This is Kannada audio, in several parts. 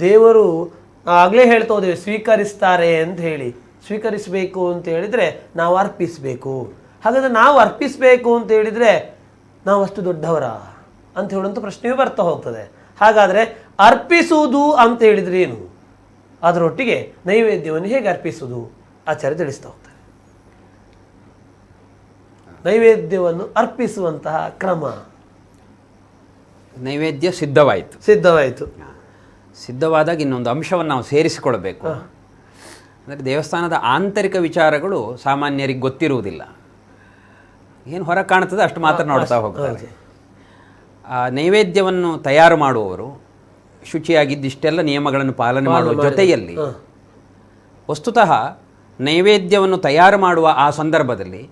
ದೇವರು ಆಗಲೇ ಹೇಳ್ತಾ ಹೋದೇವೆ ಸ್ವೀಕರಿಸ್ತಾರೆ ಅಂತ ಹೇಳಿ. ಸ್ವೀಕರಿಸಬೇಕು ಅಂತ ಹೇಳಿದ್ರೆ ನಾವು ಅರ್ಪಿಸಬೇಕು. ಹಾಗಾದ್ರೆ ನಾವು ಅರ್ಪಿಸಬೇಕು ಅಂತ ಹೇಳಿದ್ರೆ ನಾವು ಅಷ್ಟು ದೊಡ್ಡವರ ಅಂತ ಹೇಳುವಂಥ ಪ್ರಶ್ನೆಯೂ ಬರ್ತಾ ಹೋಗ್ತದೆ. ಹಾಗಾದ್ರೆ ಅರ್ಪಿಸುವುದು ಅಂತ ಹೇಳಿದ್ರೆ ಏನು? ಅದರೊಟ್ಟಿಗೆ ನೈವೇದ್ಯವನ್ನು ಹೇಗೆ ಅರ್ಪಿಸುವುದು? ಆಚಾರ್ಯ ತಿಳಿಸ್ತಾ ಹೋಗ್ತಾರೆ. ನೈವೇದ್ಯವನ್ನು ಅರ್ಪಿಸುವಂತಹ ಕ್ರಮ. ನೈವೇದ್ಯ ಸಿದ್ಧವಾಯಿತು. ಸಿದ್ಧವಾಯಿತು. ಸಿದ್ಧವಾದಾಗ ಇನ್ನೊಂದು ಅಂಶವನ್ನು ನಾವು ಸೇರಿಸಿಕೊಳ್ಬೇಕು. ಅಂದರೆ ದೇವಸ್ಥಾನದ ಆಂತರಿಕ ವಿಚಾರಗಳು ಸಾಮಾನ್ಯರಿಗೆ ಗೊತ್ತಿರುವುದಿಲ್ಲ. ಏನು ಹೊರ ಕಾಣ್ತದೆ ಅಷ್ಟು ಮಾತ್ರ ನೋಡ್ತಾ ಹೋಗ್ತಾರೆ. ಆ ನೈವೇದ್ಯವನ್ನು ತಯಾರು ಮಾಡುವವರು ಶುಚಿಯಾಗಿದ್ದಿಷ್ಟೆಲ್ಲ ನಿಯಮಗಳನ್ನು ಪಾಲನೆ ಮಾಡುವ ಜೊತೆಯಲ್ಲಿ ವಸ್ತುತಃ ನೈವೇದ್ಯವನ್ನು ತಯಾರು ಮಾಡುವ ಆ ಸಂದರ್ಭದಲ್ಲಿ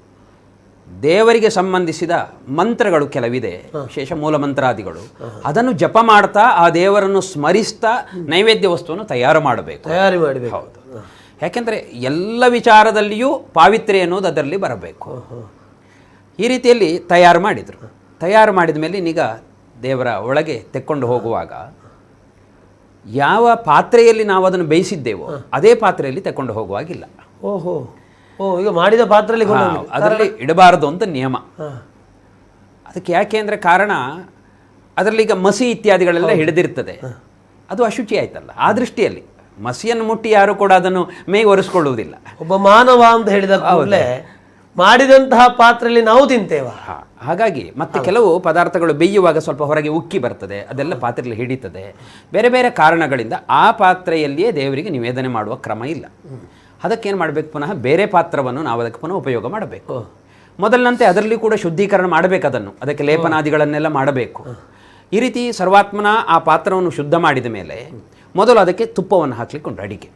ದೇವರಿಗೆ ಸಂಬಂಧಿಸಿದ ಮಂತ್ರಗಳು ಕೆಲವಿದೆ ವಿಶೇಷ ಮೂಲ ಮಂತ್ರಾದಿಗಳು ಅದನ್ನು ಜಪ ಮಾಡ್ತಾ ಆ ದೇವರನ್ನು ಸ್ಮರಿಸ್ತಾ ನೈವೇದ್ಯ ವಸ್ತುವನ್ನು ತಯಾರು ಮಾಡಬೇಕು. ತಯಾರಿ ಮಾಡಬೇಕು. ಹೌದು. ಯಾಕೆಂದರೆ ಎಲ್ಲ ವಿಚಾರದಲ್ಲಿಯೂ ಪಾವಿತ್ರ್ಯ ಅನ್ನೋದು ಅದರಲ್ಲಿ ಬರಬೇಕು. ಈ ರೀತಿಯಲ್ಲಿ ತಯಾರು ಮಾಡಿದರು. ತಯಾರು ಮಾಡಿದ ಮೇಲೆ ಈಗ ದೇವರ ಒಳಗೆ ತೆಕ್ಕೊಂಡು ಹೋಗುವಾಗ ಯಾವ ಪಾತ್ರೆಯಲ್ಲಿ ನಾವು ಅದನ್ನು ಬೇಯಿಸಿದ್ದೇವೋ ಅದೇ ಪಾತ್ರೆಯಲ್ಲಿ ತೆಕ್ಕೊಂಡು ಹೋಗುವಾಗಿಲ್ಲ. ಓಹೋ. ಓ ಈಗ ಮಾಡಿದ ಪಾತ್ರೆಯಲ್ಲಿ ಅದರಲ್ಲಿ ಇಡಬಾರದು ಅಂತ ನಿಯಮ. ಅದಕ್ಕೆ ಯಾಕೆ ಅಂದರೆ ಕಾರಣ ಅದರಲ್ಲಿ ಈಗ ಮಸಿ ಇತ್ಯಾದಿಗಳೆಲ್ಲ ಹಿಡಿದಿರ್ತದೆ. ಅದು ಅಶುಚಿ ಆಯ್ತಲ್ಲ ಆ ದೃಷ್ಟಿಯಲ್ಲಿ. ಮಸಿಯನ್ನು ಮುಟ್ಟಿ ಯಾರು ಕೂಡ ಅದನ್ನು ಮೇ ಒರೆಸ್ಕೊಳ್ಳುವುದಿಲ್ಲ. ಒಬ್ಬ ಮಾನವ ಅಂತ ಹೇಳಿದ ಕೂಡಲೇ ಮಾಡಿದಂತಹ ಪಾತ್ರೆಯಲ್ಲಿ ನಾವು ತಿಂತೇವ. ಹಾಗಾಗಿ ಮತ್ತೆ ಕೆಲವು ಪದಾರ್ಥಗಳು ಬೇಯುವಾಗ ಸ್ವಲ್ಪ ಹೊರಗೆ ಉಕ್ಕಿ ಬರ್ತದೆ ಅದೆಲ್ಲ ಪಾತ್ರೆಯಲ್ಲಿ ಹಿಡಿತದೆ. ಬೇರೆ ಬೇರೆ ಕಾರಣಗಳಿಂದ ಆ ಪಾತ್ರೆಯಲ್ಲಿಯೇ ದೇವರಿಗೆ ನಿವೇದನೆ ಮಾಡುವ ಕ್ರಮ ಇಲ್ಲ. ಅದಕ್ಕೇನು ಮಾಡಬೇಕು ಪುನಃ? ಬೇರೆ ಪಾತ್ರವನ್ನು ನಾವು ಅದಕ್ಕೆ ಪುನಃ ಉಪಯೋಗ ಮಾಡಬೇಕು. ಮೊದಲಿನಂತೆ ಅದರಲ್ಲಿ ಕೂಡ ಶುದ್ಧೀಕರಣ ಮಾಡಬೇಕು ಅದನ್ನು. ಅದಕ್ಕೆ ಲೇಪನಾದಿಗಳನ್ನೆಲ್ಲ ಮಾಡಬೇಕು. ಈ ರೀತಿ ಸರ್ವಾತ್ಮನ ಆ ಪಾತ್ರವನ್ನು ಶುದ್ಧ ಮಾಡಿದ ಮೇಲೆ ಮೊದಲು ಅದಕ್ಕೆ ತುಪ್ಪವನ್ನು ಹಾಕಲಿಕ್ಕೆ ಉಂಟು ಅಡಿಗೆ.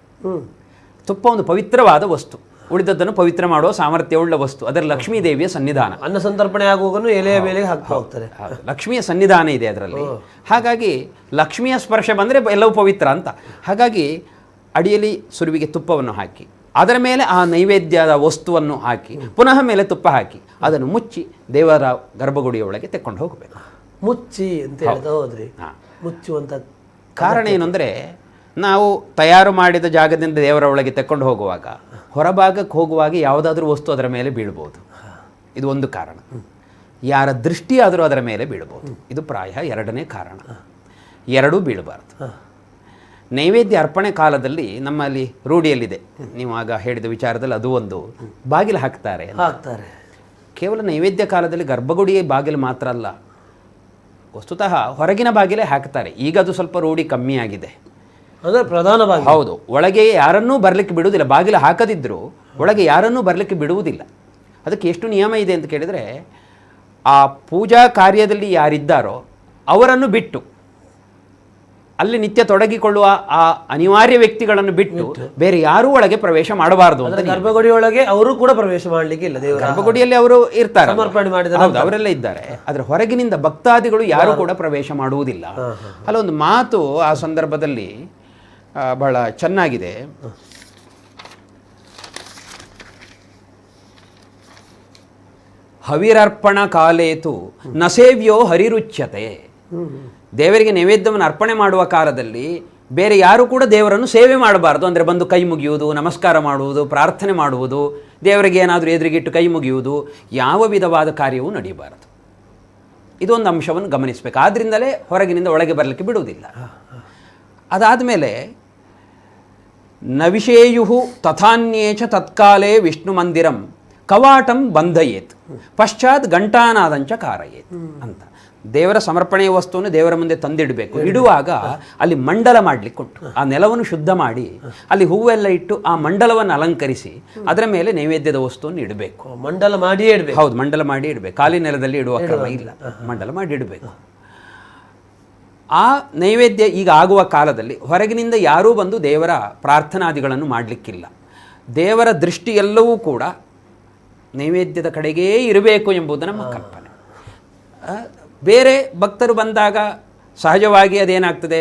ತುಪ್ಪ ಒಂದು ಪವಿತ್ರವಾದ ವಸ್ತು. ಉಳಿದದ್ದನ್ನು ಪವಿತ್ರ ಮಾಡುವ ಸಾಮರ್ಥ್ಯವುಳ್ಳ ವಸ್ತು. ಅದರ ಲಕ್ಷ್ಮೀ ದೇವಿಯ ಸನ್ನಿಧಾನ. ಅನ್ನ ಸಂತರ್ಪಣೆ ಆಗುವಾಗಲೂ ಎಲೆಯ ಮೇಲೆ ಹಾಕ್ತಾ ಹೋಗ್ತಾರೆ. ಲಕ್ಷ್ಮಿಯ ಸನ್ನಿಧಾನ ಇದೆ ಅದರಲ್ಲಿ. ಹಾಗಾಗಿ ಲಕ್ಷ್ಮಿಯ ಸ್ಪರ್ಶ ಬಂದರೆ ಎಲ್ಲವೂ ಪವಿತ್ರ ಅಂತ. ಹಾಗಾಗಿ ಅಡಿಯಲ್ಲಿ ಸುರುವಿಗೆ ತುಪ್ಪವನ್ನು ಹಾಕಿ ಅದರ ಮೇಲೆ ಆ ನೈವೇದ್ಯದ ವಸ್ತುವನ್ನು ಹಾಕಿ ಪುನಃ ಮೇಲೆ ತುಪ್ಪ ಹಾಕಿ ಅದನ್ನು ಮುಚ್ಚಿ ದೇವರ ಗರ್ಭಗುಡಿಯ ಒಳಗೆ ತೆಕ್ಕೊಂಡು ಹೋಗಬೇಕು. ಮುಚ್ಚಿ ಅಂತ ಹೇಳ್ತಾ ಹೋದ್ರಿ. ಹಾ. ಮುಚ್ಚುವಂತ ಕಾರಣ ಏನು ಅಂದರೆ ನಾವು ತಯಾರು ಮಾಡಿದ ಜಾಗದಿಂದ ದೇವರ ಒಳಗೆ ತೆಕ್ಕೊಂಡು ಹೋಗುವಾಗ ಹೊರಭಾಗಕ್ಕೆ ಹೋಗುವಾಗ ಯಾವುದಾದ್ರೂ ವಸ್ತು ಅದರ ಮೇಲೆ ಬೀಳ್ಬೋದು. ಇದು ಒಂದು ಕಾರಣ. ಯಾರ ದೃಷ್ಟಿಯಾದರೂ ಅದರ ಮೇಲೆ ಬೀಳ್ಬೋದು. ಇದು ಪ್ರಾಯ ಎರಡನೇ ಕಾರಣ. ಎರಡೂ ಬೀಳಬಾರ್ದು. ನೈವೇದ್ಯ ಅರ್ಪಣೆ ಕಾಲದಲ್ಲಿ ನಮ್ಮಲ್ಲಿ ರೂಢಿಯಲ್ಲಿದೆ. ನೀವು ಆಗ ಹೇಳಿದ ವಿಚಾರದಲ್ಲಿ ಅದು ಒಂದು ಬಾಗಿಲು ಹಾಕ್ತಾರೆ ಹಾಕ್ತಾರೆ. ಕೇವಲ ನೈವೇದ್ಯ ಕಾಲದಲ್ಲಿ ಗರ್ಭಗುಡಿಯ ಬಾಗಿಲು ಮಾತ್ರ ಅಲ್ಲ ವಸ್ತುತಃ ಹೊರಗಿನ ಬಾಗಿಲೇ ಹಾಕ್ತಾರೆ. ಈಗ ಅದು ಸ್ವಲ್ಪ ರೂಢಿ ಕಮ್ಮಿ ಆಗಿದೆ. ಅಂದ್ರೆ ಪ್ರಧಾನವಾಗಿ ಹೌದು ಒಳಗೆ ಯಾರನ್ನೂ ಬರಲಿಕ್ಕೆ ಬಿಡುವುದಿಲ್ಲ. ಬಾಗಿಲು ಹಾಕದಿದ್ದರೂ ಒಳಗೆ ಯಾರನ್ನೂ ಬರಲಿಕ್ಕೆ ಬಿಡುವುದಿಲ್ಲ. ಅದಕ್ಕೆ ಎಷ್ಟು ನಿಯಮ ಇದೆ ಅಂತ ಕೇಳಿದರೆ ಆ ಪೂಜಾ ಕಾರ್ಯದಲ್ಲಿ ಯಾರಿದ್ದಾರೋ ಅವರನ್ನು ಬಿಟ್ಟು ಅಲ್ಲಿ ನಿತ್ಯ ತೊಡಗಿಕೊಳ್ಳುವ ಆ ಅನಿವಾರ್ಯ ವ್ಯಕ್ತಿಗಳನ್ನು ಬಿಟ್ಟು ಬೇರೆ ಯಾರೂ ಒಳಗೆ ಪ್ರವೇಶ ಮಾಡಬಾರದು. ಗರ್ಭಗುಡಿಯೊಳಗೆ ಅವರು ಕೂಡ ಪ್ರವೇಶ ಮಾಡಲಿಕ್ಕೆ ಇಲ್ಲ ಗರ್ಭಗುಡಿಯಲ್ಲಿ ಅವರು ಇರ್ತಾರೆ. ಸಮರ್ಪಣೆ ಮಾಡಿದ ಅವರೆಲ್ಲ ಇದ್ದಾರೆ. ಆದ್ರೆ ಹೊರಗಿನಿಂದ ಭಕ್ತಾದಿಗಳು ಯಾರು ಕೂಡ ಪ್ರವೇಶ ಮಾಡುವುದಿಲ್ಲ. ಅಲ್ಲೊಂದು ಮಾತು ಆ ಸಂದರ್ಭದಲ್ಲಿ ಬಹಳ ಚೆನ್ನಾಗಿದೆ. ಹವಿರರ್ಪಣ ಕಾಲೇತು ನಸೇವ್ಯೋ ಹರಿರುಚ್ಯತೆ. ದೇವರಿಗೆ ನೈವೇದ್ಯವನ್ನು ಅರ್ಪಣೆ ಮಾಡುವ ಕಾಲದಲ್ಲಿ ಬೇರೆ ಯಾರು ಕೂಡ ದೇವರನ್ನು ಸೇವೆ ಮಾಡಬಾರದು. ಅಂದರೆ ಬಂದು ಕೈ ಮುಗಿಯುವುದು, ನಮಸ್ಕಾರ ಮಾಡುವುದು, ಪ್ರಾರ್ಥನೆ ಮಾಡುವುದು, ದೇವರಿಗೆ ಏನಾದರೂ ಎದುರಿಗಿಟ್ಟು ಕೈ ಮುಗಿಯುವುದು, ಯಾವ ವಿಧವಾದ ಕಾರ್ಯವೂ ನಡೆಯಬಾರದು ಇದೊಂದು ಅಂಶವನ್ನು ಗಮನಿಸಬೇಕು. ಆದ್ದರಿಂದಲೇ ಹೊರಗಿನಿಂದ ಒಳಗೆ ಬರಲಿಕ್ಕೆ ಬಿಡುವುದಿಲ್ಲ. ಅದಾದಮೇಲೆ ನವಿಷೇಯು ತಥಾನ್ಯೇಚ ತತ್ಕಾಲೇ ವಿಷ್ಣು ಮಂದಿರಂ ಕವಾಟಂ ಬಂಧಯೇತ್, ಪಶ್ಚಾತ್ ಘಂಟಾನಾದಂಚ ಕಾರಯೇತ್ ಅಂತ. ದೇವರ ಸಮರ್ಪಣೆಯ ವಸ್ತುವನ್ನು ದೇವರ ಮುಂದೆ ತಂದಿಡಬೇಕು. ಇಡುವಾಗ ಅಲ್ಲಿ ಮಂಡಲ ಮಾಡಲಿಕ್ಕೆ ಉಂಟು. ಆ ನೆಲವನ್ನು ಶುದ್ಧ ಮಾಡಿ ಅಲ್ಲಿ ಹೂವೆಲ್ಲ ಇಟ್ಟು ಆ ಮಂಡಲವನ್ನು ಅಲಂಕರಿಸಿ ಅದರ ಮೇಲೆ ನೈವೇದ್ಯದ ವಸ್ತುವನ್ನು ಇಡಬೇಕು. ಮಂಡಲ ಮಾಡಿ ಇಡಬೇಕು. ಹೌದು ಮಂಡಲ ಮಾಡಿ ಇಡಬೇಕು. ಖಾಲಿ ನೆಲದಲ್ಲಿ ಇಡುವ ಕ್ರಮ ಇಲ್ಲ. ಮಂಡಲ ಮಾಡಿ ಇಡಬೇಕು. ಆ ನೈವೇದ್ಯ ಈಗ ಆಗುವ ಕಾಲದಲ್ಲಿ ಹೊರಗಿನಿಂದ ಯಾರೂ ಬಂದು ದೇವರ ಪ್ರಾರ್ಥನಾದಿಗಳನ್ನು ಮಾಡಲಿಕ್ಕಿಲ್ಲ. ದೇವರ ದೃಷ್ಟಿ ಎಲ್ಲವೂ ಕೂಡ ನೈವೇದ್ಯದ ಕಡೆಗೇ ಇರಬೇಕು ಎಂಬುದು ನಮ್ಮ ಕಲ್ಪನೆ. ಬೇರೆ ಭಕ್ತರು ಬಂದಾಗ ಸಹಜವಾಗಿ ಅದೇನಾಗ್ತದೆ?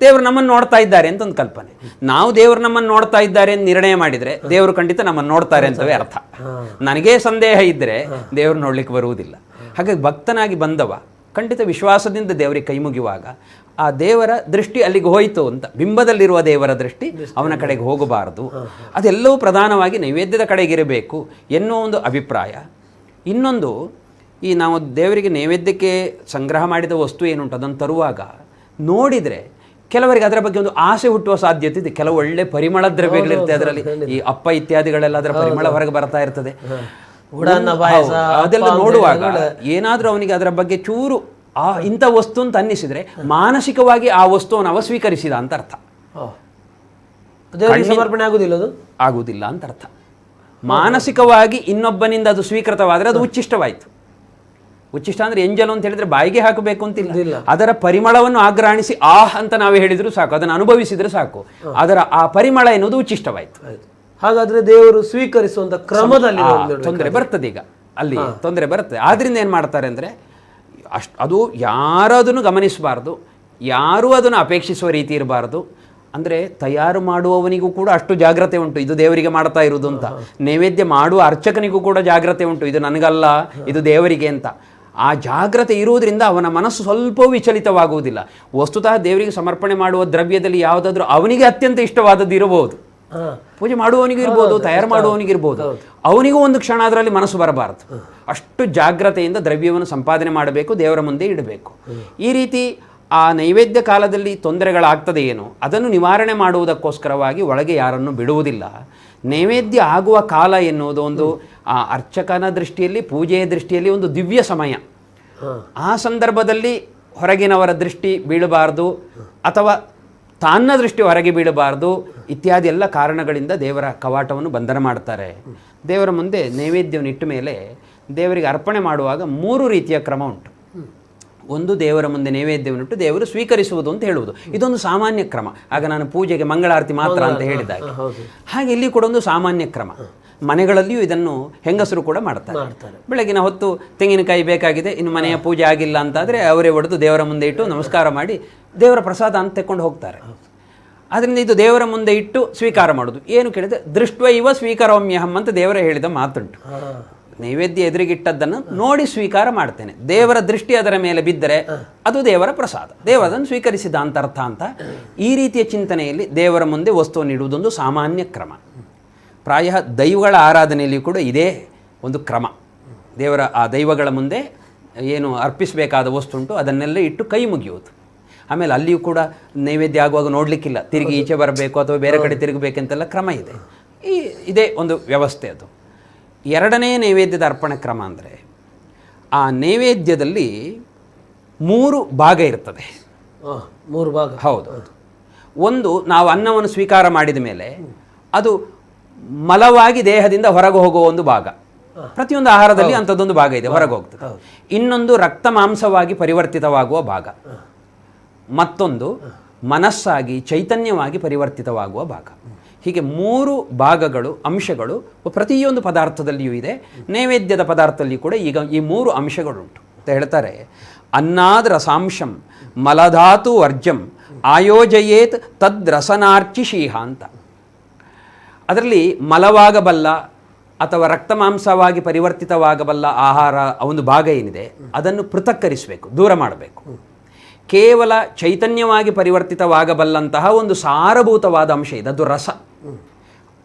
ದೇವರು ನಮ್ಮನ್ನು ನೋಡ್ತಾ ಇದ್ದಾರೆ ಅಂತ ಒಂದು ಕಲ್ಪನೆ. ನಾವು ದೇವರು ನಮ್ಮನ್ನು ನೋಡ್ತಾ ಇದ್ದಾರೆ ಅಂತ ನಿರ್ಣಯ ಮಾಡಿದರೆ ದೇವರು ಖಂಡಿತ ನಮ್ಮನ್ನು ನೋಡ್ತಾರೆ ಅಂತವೇ ಅರ್ಥ. ನನಗೇ ಸಂದೇಹ ಇದ್ದರೆ ದೇವರು ನೋಡ್ಲಿಕ್ಕೆ ಬರುವುದಿಲ್ಲ. ಹಾಗಾಗಿ ಭಕ್ತನಾಗಿ ಬಂದವ ಖಂಡಿತ ವಿಶ್ವಾಸದಿಂದ ದೇವರಿಗೆ ಕೈ ಮುಗಿಯುವಾಗ ಆ ದೇವರ ದೃಷ್ಟಿ ಅಲ್ಲಿಗೆ ಹೋಯಿತು ಅಂತ ಬಿಂಬದಲ್ಲಿರುವ ದೇವರ ದೃಷ್ಟಿ ಅವನ ಕಡೆಗೆ ಹೋಗಬಾರದು. ಅದೆಲ್ಲವೂ ಪ್ರಧಾನವಾಗಿ ನೈವೇದ್ಯದ ಕಡೆಗಿರಬೇಕು ಎನ್ನುವ ಒಂದು ಅಭಿಪ್ರಾಯ. ಇನ್ನೊಂದು ಈ ನಾವು ದೇವರಿಗೆ ನೈವೇದ್ಯಕ್ಕೆ ಸಂಗ್ರಹ ಮಾಡಿದ ವಸ್ತು ಏನುಂಟು ಅದನ್ನು ತರುವಾಗ ನೋಡಿದರೆ ಕೆಲವರಿಗೆ ಅದರ ಬಗ್ಗೆ ಒಂದು ಆಸೆ ಹುಟ್ಟುವ ಸಾಧ್ಯತೆ ಇದೆ. ಕೆಲವು ಒಳ್ಳೆ ಪರಿಮಳ ದ್ರವ್ಯಗಳಿರುತ್ತೆ ಅದರಲ್ಲಿ. ಈ ಅಪ್ಪ ಇತ್ಯಾದಿಗಳೆಲ್ಲ ಅದರ ಪರಿಮಳ ಹೊರಗೆ ಬರ್ತಾ ಇರ್ತದೆ. ಅದೆಲ್ಲ ನೋಡುವಾಗ ಏನಾದರೂ ಅವನಿಗೆ ಅದರ ಬಗ್ಗೆ ಚೂರು ಆ ಇಂಥ ವಸ್ತು ಅಂತ ಅನ್ನಿಸಿದ್ರೆ ಮಾನಸಿಕವಾಗಿ ಆ ವಸ್ತುವನ್ನು ಅವ ಸ್ವೀಕರಿಸಿದ ಅಂತ ಅರ್ಥ. ಸಮರ್ಪಣೆ ಆಗುದಿಲ್ಲ ಅದು? ಆಗುವುದಿಲ್ಲ ಅಂತ ಅರ್ಥ. ಮಾನಸಿಕವಾಗಿ ಇನ್ನೊಬ್ಬನಿಂದ ಅದು ಸ್ವೀಕೃತವಾದರೆ ಅದು ಉಚ್ಚಿಷ್ಟವಾಯಿತು. ಉಚ್ಚಿಷ್ಟ ಅಂದ್ರೆ ಎಂಜಲು ಅಂತ ಹೇಳಿದ್ರೆ ಬಾಯಿಗೆ ಹಾಕಬೇಕು ಅಂತಿಲ್ಲ. ಅದರ ಪರಿಮಳವನ್ನು ಆಗ್ರಹಣಿಸಿ ಆಹ್ ಅಂತ ನಾವು ಹೇಳಿದ್ರು ಸಾಕು. ಅದನ್ನು ಅನುಭವಿಸಿದ್ರೆ ಸಾಕು. ಅದರ ಆ ಪರಿಮಳ ಎನ್ನುವುದು ಉಚ್ಚಿಷ್ಟವಾಯಿತು. ಹಾಗಾದ್ರೆ ದೇವರು ಸ್ವೀಕರಿಸುವಂತ ಕ್ರಮದಲ್ಲಿ. ತೊಂದರೆ ಬರ್ತದೆ ಈಗ. ಅಲ್ಲಿ ತೊಂದರೆ ಬರ್ತದೆ. ಆದ್ರಿಂದ ಏನು ಮಾಡ್ತಾರೆ ಅಂದರೆ ಅಷ್ಟು ಅದು ಯಾರು ಅದನ್ನು ಗಮನಿಸಬಾರ್ದು ಯಾರೂ ಅದನ್ನು ಅಪೇಕ್ಷಿಸುವ ರೀತಿ ಇರಬಾರ್ದು. ಅಂದರೆ ತಯಾರು ಮಾಡುವವನಿಗೂ ಕೂಡ ಅಷ್ಟು ಜಾಗ್ರತೆ ಉಂಟು. ಇದು ದೇವರಿಗೆ ಮಾಡ್ತಾ ಇರುವುದು ಅಂತ. ನೈವೇದ್ಯ ಮಾಡುವ ಅರ್ಚಕನಿಗೂ ಕೂಡ ಜಾಗ್ರತೆ ಉಂಟು. ಇದು ನನಗಲ್ಲ ಇದು ದೇವರಿಗೆ ಅಂತ. ಆ ಜಾಗ್ರತೆ ಇರುವುದರಿಂದ ಅವನ ಮನಸ್ಸು ಸ್ವಲ್ಪ ವಿಚಲಿತವಾಗುವುದಿಲ್ಲ. ವಸ್ತುತಃ ದೇವರಿಗೆ ಸಮರ್ಪಣೆ ಮಾಡುವ ದ್ರವ್ಯದಲ್ಲಿ ಯಾವುದಾದ್ರೂ ಅವನಿಗೆ ಅತ್ಯಂತ ಇಷ್ಟವಾದದ್ದು ಇರಬಹುದು. ಪೂಜೆ ಮಾಡುವವನಿಗೂ ಇರ್ಬೋದು ತಯಾರು ಮಾಡುವವನಿಗಿರ್ಬೋದು ಅವನಿಗೂ ಒಂದು ಕ್ಷಣ ಅದರಲ್ಲಿ ಮನಸ್ಸು ಬರಬಾರದು. ಅಷ್ಟು ಜಾಗ್ರತೆಯಿಂದ ದ್ರವ್ಯವನ್ನು ಸಂಪಾದನೆ ಮಾಡಬೇಕು ದೇವರ ಮುಂದೆ ಇಡಬೇಕು. ಈ ರೀತಿ ಆ ನೈವೇದ್ಯ ಕಾಲದಲ್ಲಿ ತೊಂದರೆಗಳಾಗ್ತದೆ ಏನು ಅದನ್ನು ನಿವಾರಣೆ ಮಾಡುವುದಕ್ಕೋಸ್ಕರವಾಗಿ ಒಳಗೆ ಯಾರನ್ನು ಬಿಡುವುದಿಲ್ಲ. ನೈವೇದ್ಯ ಆಗುವ ಕಾಲ ಎನ್ನುವುದು ಒಂದು ಆ ಅರ್ಚಕನ ದೃಷ್ಟಿಯಲ್ಲಿ ಪೂಜೆಯ ದೃಷ್ಟಿಯಲ್ಲಿ ಒಂದು ದಿವ್ಯ ಸಮಯ. ಆ ಸಂದರ್ಭದಲ್ಲಿ ಹೊರಗಿನವರ ದೃಷ್ಟಿ ಬೀಳಬಾರ್ದು ಅಥವಾ ತಾನ್ನ ದೃಷ್ಟಿ ಹೊರಗೆ ಬೀಳಬಾರ್ದು ಇತ್ಯಾದಿ ಎಲ್ಲ ಕಾರಣಗಳಿಂದ ದೇವರ ಕವಾಟವನ್ನು ಬಂಧನ ಮಾಡ್ತಾರೆ. ದೇವರ ಮುಂದೆ ನೈವೇದ್ಯವನ್ನು ಇಟ್ಟ ಮೇಲೆ ದೇವರಿಗೆ ಅರ್ಪಣೆ ಮಾಡುವಾಗ ಮೂರು ರೀತಿಯ ಕ್ರಮ ಉಂಟು. ಒಂದು ದೇವರ ಮುಂದೆ ನೈವೇದ್ಯವನ್ನಿಟ್ಟು ದೇವರು ಸ್ವೀಕರಿಸುವುದು ಅಂತ ಹೇಳುವುದು. ಇದೊಂದು ಸಾಮಾನ್ಯ ಕ್ರಮ. ಆಗ ನಾನು ಪೂಜೆಗೆ ಮಂಗಳಾರತಿ ಮಾತ್ರ ಅಂತ ಹೇಳಿದಾಗ. ಹಾಗೆ ಇಲ್ಲಿ ಕೂಡ ಒಂದು ಸಾಮಾನ್ಯ ಕ್ರಮ. ಮನೆಗಳಲ್ಲಿಯೂ ಇದನ್ನು ಹೆಂಗಸರು ಕೂಡ ಮಾಡ್ತಾರೆ. ಬೆಳಗಿನ ಹೊತ್ತು ತೆಂಗಿನಕಾಯಿ ಬೇಕಾಗಿದೆ ಇನ್ನು ಮನೆಯ ಪೂಜೆ ಆಗಿಲ್ಲ ಅಂತಾದರೆ ಅವರೇ ಒಡೆದು ದೇವರ ಮುಂದೆ ಇಟ್ಟು ನಮಸ್ಕಾರ ಮಾಡಿ ದೇವರ ಪ್ರಸಾದ ಅಂತ ತೆಕ್ಕೊಂಡು ಹೋಗ್ತಾರೆ. ಅದರಿಂದ ಇದು ದೇವರ ಮುಂದೆ ಇಟ್ಟು ಸ್ವೀಕಾರ ಮಾಡೋದು ಏನು ಕೇಳಿದ್ರೆ ದೃಷ್ಟ ಇವ ಸ್ವೀಕಾರೋಮ್ಯಹಂ ಅಂತ ದೇವರೇ ಹೇಳಿದ ಮಾತುಂಟು. ನೈವೇದ್ಯ ಎದುರಿಗಿಟ್ಟದ್ದನ್ನು ನೋಡಿ ಸ್ವೀಕಾರ ಮಾಡ್ತೇನೆ. ದೇವರ ದೃಷ್ಟಿ ಅದರ ಮೇಲೆ ಬಿದ್ದರೆ ಅದು ದೇವರ ಪ್ರಸಾದ. ದೇವರದನ್ನು ಸ್ವೀಕರಿಸಿದ ಅಂತ ಅರ್ಥ ಅಂತ ಈ ರೀತಿಯ ಚಿಂತನೆಯಲ್ಲಿ ದೇವರ ಮುಂದೆ ವಸ್ತುವನ್ನು ಇಡುವುದೊಂದು ಸಾಮಾನ್ಯ ಕ್ರಮ. ಪ್ರಾಯ ದೈವಗಳ ಆರಾಧನೆಯಲ್ಲಿ ಕೂಡ ಇದೇ ಒಂದು ಕ್ರಮ. ದೇವರ ಆ ದೈವಗಳ ಮುಂದೆ ಏನು ಅರ್ಪಿಸಬೇಕಾದ ವಸ್ತು ಉಂಟು ಅದನ್ನೆಲ್ಲ ಇಟ್ಟು ಕೈ ಮುಗಿಯುವುದು. ಆಮೇಲೆ ಅಲ್ಲಿಯೂ ಕೂಡ ನೈವೇದ್ಯ ಆಗುವಾಗ ನೋಡಲಿಕ್ಕಿಲ್ಲ. ತಿರುಗಿ ಈಚೆ ಬರಬೇಕು ಅಥವಾ ಬೇರೆ ಕಡೆ ತಿರುಗಬೇಕಂತೆಲ್ಲ ಕ್ರಮ ಇದೆ. ಈ ಇದೇ ಒಂದು ವ್ಯವಸ್ಥೆ ಅದು. ಎರಡನೇ ನೈವೇದ್ಯದ ಅರ್ಪಣೆ ಕ್ರಮ ಅಂದರೆ ಆ ನೈವೇದ್ಯದಲ್ಲಿ ಮೂರು ಭಾಗ ಇರ್ತದೆ. ಮೂರು ಭಾಗ. ಹೌದು. ಒಂದು ನಾವು ಅನ್ನವನ್ನು ಸ್ವೀಕಾರ ಮಾಡಿದ ಮೇಲೆ ಅದು ಮಲವಾಗಿ ದೇಹದಿಂದ ಹೊರಗೆ ಹೋಗುವ ಒಂದು ಭಾಗ. ಪ್ರತಿಯೊಂದು ಆಹಾರದಲ್ಲಿ ಅಂಥದ್ದೊಂದು ಭಾಗ ಇದೆ ಹೊರಗೆ ಹೋಗ್ತದೆ. ಇನ್ನೊಂದು ರಕ್ತ ಮಾಂಸವಾಗಿ ಪರಿವರ್ತಿತವಾಗುವ ಭಾಗ. ಮತ್ತೊಂದು ಮನಸ್ಸಾಗಿ ಚೈತನ್ಯವಾಗಿ ಪರಿವರ್ತಿತವಾಗುವ ಭಾಗ. ಹೀಗೆ ಮೂರು ಭಾಗಗಳು, ಅಂಶಗಳು, ಪ್ರತಿಯೊಂದು ಪದಾರ್ಥದಲ್ಲಿಯೂ ಇದೆ. ನೈವೇದ್ಯದ ಪದಾರ್ಥದಲ್ಲಿ ಕೂಡ ಈಗ ಈ ಮೂರು ಅಂಶಗಳುಂಟು ಅಂತ ಹೇಳ್ತಾರೆ. ಅನ್ನಾದ ರಸಾಂಶಂ ಮಲಧಾತು ವರ್ಜಂ ಆಯೋಜಯೇತ್ ತದ್ ರಸನಾರ್ಚಿಶೀಹ ಅಂತ. ಅದರಲ್ಲಿ ಮಲವಾಗಬಲ್ಲ ಅಥವಾ ರಕ್ತ ಮಾಂಸವಾಗಿ ಪರಿವರ್ತಿತವಾಗಬಲ್ಲ ಆಹಾರ ಒಂದು ಭಾಗ ಏನಿದೆ, ಅದನ್ನು ಪೃಥಕ್ಕರಿಸಬೇಕು, ದೂರ ಮಾಡಬೇಕು. ಕೇವಲ ಚೈತನ್ಯವಾಗಿ ಪರಿವರ್ತಿತವಾಗಬಲ್ಲಂತಹ ಒಂದು ಸಾರಭೂತವಾದ ಅಂಶ ಇದೆ, ಅದು ರಸ.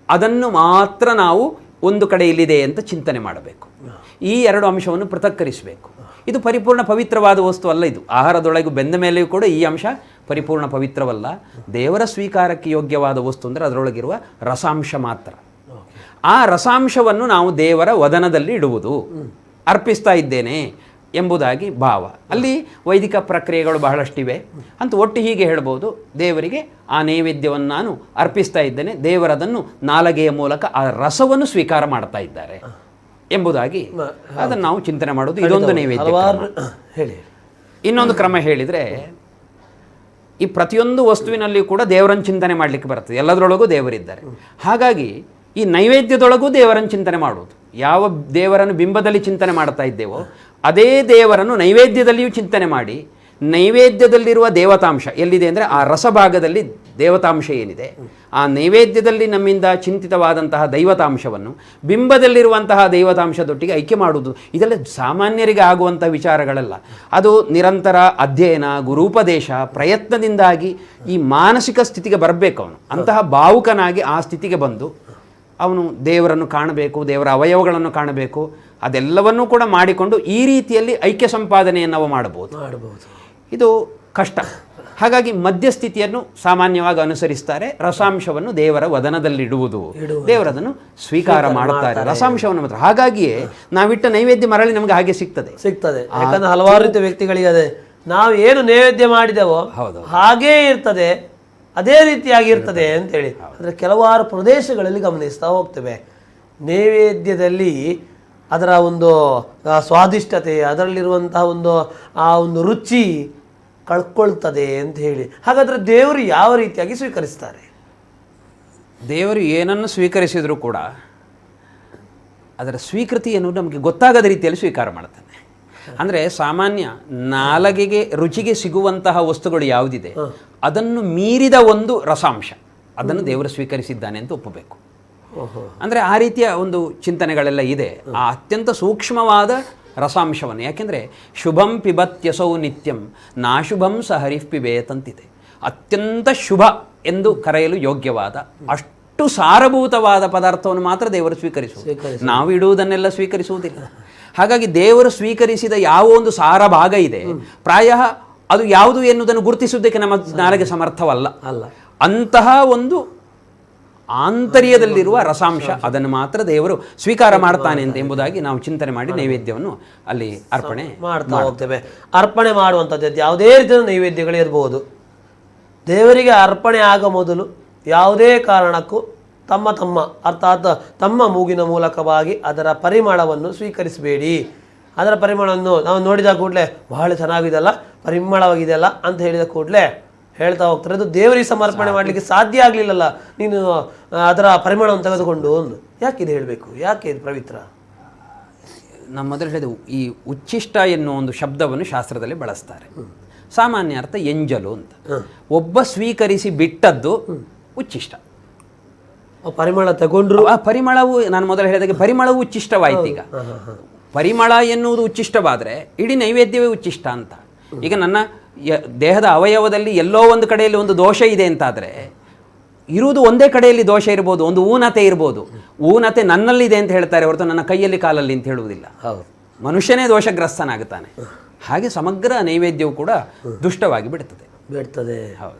ಅದನ್ನು ಮಾತ್ರ ನಾವು ಒಂದು ಕಡೆಯಲ್ಲಿದೆ ಅಂತ ಚಿಂತನೆ ಮಾಡಬೇಕು. ಈ ಎರಡು ಅಂಶವನ್ನು ಪೃಥಕ್ಕರಿಸಬೇಕು. ಇದು ಪರಿಪೂರ್ಣ ಪವಿತ್ರವಾದ ವಸ್ತು ಅಲ್ಲ ಇದು. ಆಹಾರದೊಳಗೂ ಬೆಂದ ಮೇಲೆಯೂ ಕೂಡ ಈ ಅಂಶ ಪರಿಪೂರ್ಣ ಪವಿತ್ರವಲ್ಲ. ದೇವರ ಸ್ವೀಕಾರಕ್ಕೆ ಯೋಗ್ಯವಾದ ವಸ್ತು ಅಂದರೆ ಅದರೊಳಗಿರುವ ರಸಾಂಶ ಮಾತ್ರ. ಆ ರಸಾಂಶವನ್ನು ನಾವು ದೇವರ ವದನದಲ್ಲಿ ಇಡುವುದು. ಅರ್ಪಿಸ್ತಾ ಇದ್ದೇನೆ. ಎಂಬುದಾಗಿ ಭಾವ. ಅಲ್ಲಿ ವೈದಿಕ ಪ್ರಕ್ರಿಯೆಗಳು ಬಹಳಷ್ಟಿವೆ. ಅಂತ ಒಟ್ಟು ಹೀಗೆ ಹೇಳ್ಬೋದು ದೇವರಿಗೆ ಆ ನೈವೇದ್ಯವನ್ನು ನಾನು ಅರ್ಪಿಸ್ತಾ ಇದ್ದೇನೆ. ದೇವರದನ್ನು ನಾಲಗೆಯ ಮೂಲಕ ಆ ರಸವನ್ನು ಸ್ವೀಕಾರ ಮಾಡ್ತಾ ಇದ್ದಾರೆ ಎಂಬುದಾಗಿ ಅದನ್ನು ನಾವು ಚಿಂತನೆ ಮಾಡೋದು ಇದೊಂದು ನೈವೇದ್ಯ ಹೇಳಿ. ಇನ್ನೊಂದು ಕ್ರಮ ಹೇಳಿದರೆ ಈ ಪ್ರತಿಯೊಂದು ವಸ್ತುವಿನಲ್ಲಿಯೂ ಕೂಡ ದೇವರನ್ನು ಚಿಂತನೆ ಮಾಡಲಿಕ್ಕೆ ಬರ್ತದೆ. ಎಲ್ಲದರೊಳಗೂ ದೇವರಿದ್ದಾರೆ. ಹಾಗಾಗಿ ಈ ನೈವೇದ್ಯದೊಳಗೂ ದೇವರನ್ನು ಚಿಂತನೆ ಮಾಡುವುದು. ಯಾವ ದೇವರನ್ನು ಬಿಂಬದಲ್ಲಿ ಚಿಂತನೆ ಮಾಡ್ತಾ ಇದ್ದೇವೋ ಅದೇ ದೇವರನ್ನು ನೈವೇದ್ಯದಲ್ಲಿಯೂ ಚಿಂತನೆ ಮಾಡಿ, ನೈವೇದ್ಯದಲ್ಲಿರುವ ದೇವತಾಂಶ ಎಲ್ಲಿದೆ ಅಂದರೆ ಆ ರಸಭಾಗದಲ್ಲಿ ದೇವತಾಂಶ ಏನಿದೆ, ಆ ನೈವೇದ್ಯದಲ್ಲಿ ನಮ್ಮಿಂದ ಚಿಂತಿತವಾದಂತಹ ದೈವತಾಂಶವನ್ನು, ಬಿಂಬದಲ್ಲಿರುವಂತಹ ದೈವತಾಂಶದೊಟ್ಟಿಗೆ ಐಕ್ಯ ಮಾಡುವುದು, ಇದೆಲ್ಲ ಸಾಮಾನ್ಯರಿಗೆ ಆಗುವಂಥ ವಿಚಾರಗಳಲ್ಲ. ಅದು ನಿರಂತರ ಅಧ್ಯಯನ, ಗುರುಪದೇಶ, ಪ್ರಯತ್ನದಿಂದಾಗಿ ಈ ಮಾನಸಿಕ ಸ್ಥಿತಿಗೆ ಬರಬೇಕು ಅವನು. ಅಂತಹ ಭಾವುಕನಾಗಿ ಆ ಸ್ಥಿತಿಗೆ ಬಂದು ಅವನು ದೇವರನ್ನು ಕಾಣಬೇಕು, ದೇವರ ಅವಯವಗಳನ್ನು ಕಾಣಬೇಕು ಅದೆಲ್ಲವನ್ನೂ ಕೂಡ ಮಾಡಿಕೊಂಡು ಈ ರೀತಿಯಲ್ಲಿ ಐಕ್ಯ ಸಂಪಾದನೆಯನ್ನು ನಾವು ಮಾಡಬಹುದು. ಮಾಡಬಹುದು. ಇದು ಕಷ್ಟ. ಹಾಗಾಗಿ ಮಧ್ಯಸ್ಥಿತಿಯನ್ನು ಸಾಮಾನ್ಯವಾಗಿ ಅನುಸರಿಸ್ತಾರೆ. ರಸಾಂಶವನ್ನು ದೇವರ ವದನದಲ್ಲಿಡುವುದು. ದೇವರದನ್ನು ಸ್ವೀಕಾರ ಮಾಡುತ್ತಾರೆ. ರಸಾಂಶವನ್ನು ಮಾತ್ರ. ಹಾಗಾಗಿಯೇ ನಾವಿಟ್ಟ ನೈವೇದ್ಯ ಮರಳಿ ನಮಗೆ ಹಾಗೆ ಸಿಗ್ತದೆ. ಸಿಗ್ತದೆ. ಯಾಕಂದ್ರೆ ಹಲವಾರು ರೀತಿಯ ವ್ಯಕ್ತಿಗಳಿಗೆ ಅದೇ. ನಾವು ಏನು ನೈವೇದ್ಯ ಮಾಡಿದೆವೋ ಹೌದು. ಹಾಗೇ ಇರ್ತದೆ. ಅದೇ ರೀತಿಯಾಗಿ ಇರ್ತದೆ ಅಂತೇಳಿ. ಅಂದರೆ ಕೆಲವಾರು ಪ್ರದೇಶಗಳಲ್ಲಿ ಗಮನಿಸ್ತಾ ಹೋಗ್ತೇವೆ. ನೈವೇದ್ಯದಲ್ಲಿ ಅದರ ಒಂದು ಸ್ವಾದಿಷ್ಟತೆ ಅದರಲ್ಲಿರುವಂತಹ ಒಂದು ಆ ಒಂದು ರುಚಿ ಕಳ್ಕೊಳ್ತದೆ ಅಂತ ಹೇಳಿ. ಹಾಗಾದ್ರೆ ದೇವರು ಯಾವ ರೀತಿಯಾಗಿ ಸ್ವೀಕರಿಸ್ತಾರೆ? ದೇವರು ಏನನ್ನು ಸ್ವೀಕರಿಸಿದರೂ ಕೂಡ ಅದರ ಸ್ವೀಕೃತಿಯನ್ನು ನಮಗೆ ಗೊತ್ತಾಗದ ರೀತಿಯಲ್ಲಿ ಸ್ವೀಕಾರ ಮಾಡ್ತಾನೆ ಅಂದರೆ ಸಾಮಾನ್ಯ ನಾಲಗೆಗೆ ರುಚಿಗೆ ಸಿಗುವಂತಹ ವಸ್ತುಗಳು ಯಾವುದಿದೆ ಅದನ್ನು ಮೀರಿದ ಒಂದು ರಸಾಂಶ ಅದನ್ನು ದೇವರು ಸ್ವೀಕರಿಸಿದ್ದಾನೆ ಅಂತ ಒಪ್ಪಬೇಕು. ಅಂದರೆ ಆ ರೀತಿಯ ಒಂದು ಚಿಂತನೆಗಳೆಲ್ಲ ಇದೆ. ಆ ಅತ್ಯಂತ ಸೂಕ್ಷ್ಮವಾದ ರಸಾಂಶವನ್ನು. ಯಾಕೆಂದರೆ ಶುಭಂ ಪಿಬತ್ಯಸೌ ನಿತ್ಯಂ ನಾಶುಭಂ ಸ ಹರಿಫ್ ಪಿಬೇತಂತಿದೆ. ಅತ್ಯಂತ ಶುಭ ಎಂದು ಕರೆಯಲು ಯೋಗ್ಯವಾದ ಅಷ್ಟು ಸಾರಭೂತವಾದ ಪದಾರ್ಥವನ್ನು ಮಾತ್ರ ದೇವರು ಸ್ವೀಕರಿಸುವುದು. ನಾವು ಇಡುವುದನ್ನೆಲ್ಲ ಸ್ವೀಕರಿಸುವುದಿಲ್ಲ. ಹಾಗಾಗಿ ದೇವರು ಸ್ವೀಕರಿಸಿದ ಯಾವ ಒಂದು ಸಾರ ಭಾಗ ಇದೆ. ಪ್ರಾಯ ಅದು ಯಾವುದು ಎನ್ನುವುದನ್ನು ಗುರುತಿಸುವುದಕ್ಕೆ ನಮ್ಮ ನಾಲಿಗೆ ಸಮರ್ಥವಲ್ಲ. ಅಲ್ಲ. ಅಂತಹ ಒಂದು ಆಂತರ್ಯದಲ್ಲಿರುವ ರಸಾಂಶ ಅದನ್ನು ಮಾತ್ರ ದೇವರು ಸ್ವೀಕಾರ ಮಾಡ್ತಾನೆ ಅಂತ ಎಂಬುದಾಗಿ ನಾವು ಚಿಂತನೆ ಮಾಡಿ ನೈವೇದ್ಯವನ್ನು ಅಲ್ಲಿ ಅರ್ಪಣೆ ಮಾಡ್ತಾ ಹೋಗ್ತೇವೆ. ಅರ್ಪಣೆ ಮಾಡುವಂಥದ್ದು ಯಾವುದೇ ರೀತಿಯ ನೈವೇದ್ಯಗಳಿರ್ಬೋದು ದೇವರಿಗೆ ಅರ್ಪಣೆ ಆಗ ಮೊದಲು ಯಾವುದೇ ಕಾರಣಕ್ಕೂ ತಮ್ಮ ತಮ್ಮ, ಅರ್ಥಾತ್ ತಮ್ಮ ಮೂಗಿನ ಮೂಲಕವಾಗಿ ಅದರ ಪರಿಮಳವನ್ನು ಸ್ವೀಕರಿಸಬೇಡಿ. ಅದರ ಪರಿಮಳವನ್ನು ನಾವು ನೋಡಿದ ಕೂಡಲೇ ಬಹಳ ಚೆನ್ನಾಗಿದೆಯಲ್ಲ, ಪರಿಮಳವಾಗಿದೆಯಲ್ಲ ಅಂತ ಹೇಳಿದ ಕೂಡಲೇ ಹೇಳ್ತಾ ಹೋಗ್ತಾರೆ. ಅದು ದೇವರಿಗೆ ಸಮರ್ಪಣೆ ಮಾಡಲಿಕ್ಕೆ ಸಾಧ್ಯ ಆಗಲಿಲ್ಲಲ್ಲ ನೀನು ಅದರ ಪರಿಮಳವನ್ನು ತೆಗೆದುಕೊಂಡು ಒಂದು ಯಾಕೆ ಇದು ಹೇಳಬೇಕು? ಯಾಕೆ ಇದು ಪವಿತ್ರ? ನಮ್ಮ ಮೊದಲು ಹೇಳಿದ ಈ ಉಚ್ಚಿಷ್ಟ ಎನ್ನುವ ಒಂದು ಶಬ್ದವನ್ನು ಶಾಸ್ತ್ರದಲ್ಲಿ ಬಳಸ್ತಾರೆ. ಸಾಮಾನ್ಯ ಅರ್ಥ ಎಂಜಲು ಅಂತ. ಒಬ್ಬ ಸ್ವೀಕರಿಸಿ ಬಿಟ್ಟದ್ದು ಉಚ್ಚಿಷ್ಟ. ಪರಿಮಳ ತಗೊಂಡ್ರು ಆ ಪರಿಮಳವು ನಾನು ಮೊದಲು ಹೇಳಿದಾಗ ಪರಿಮಳವು ಉಚ್ಚಿಷ್ಟವಾಯ್ತು ಈಗ. ಪರಿಮಳ ಎನ್ನುವುದು ಉಚ್ಚಿಷ್ಟವಾದರೆ ಇಡೀ ನೈವೇದ್ಯವೇ ಉಚ್ಚಿಷ್ಟ ಅಂತ. ಈಗ ನನ್ನ ದೇಹದ ಅವಯವದಲ್ಲಿ ಎಲ್ಲೋ ಒಂದು ಕಡೆಯಲ್ಲಿ ಒಂದು ದೋಷ ಇದೆ ಅಂತಾದರೆ ಇರುವುದು ಒಂದೇ ಕಡೆಯಲ್ಲಿ ದೋಷ ಇರ್ಬೋದು ಒಂದು ಊನತೆ ಇರ್ಬೋದು. ಊನತೆ ನನ್ನಲ್ಲಿದೆ ಅಂತ ಹೇಳ್ತಾರೆ ಹೊರತು ನನ್ನ ಕೈಯಲ್ಲಿ ಕಾಲಲ್ಲಿ ಅಂತ ಹೇಳುವುದಿಲ್ಲ. ಹೌದು. ಮನುಷ್ಯನೇ ದೋಷಗ್ರಸ್ತನಾಗುತ್ತಾನೆ. ಹಾಗೆ ಸಮಗ್ರ ನೈವೇದ್ಯವು ಕೂಡ ದುಷ್ಟವಾಗಿ ಬಿಡುತ್ತದೆ ಬಿಡ್ತದೆ. ಹೌದು.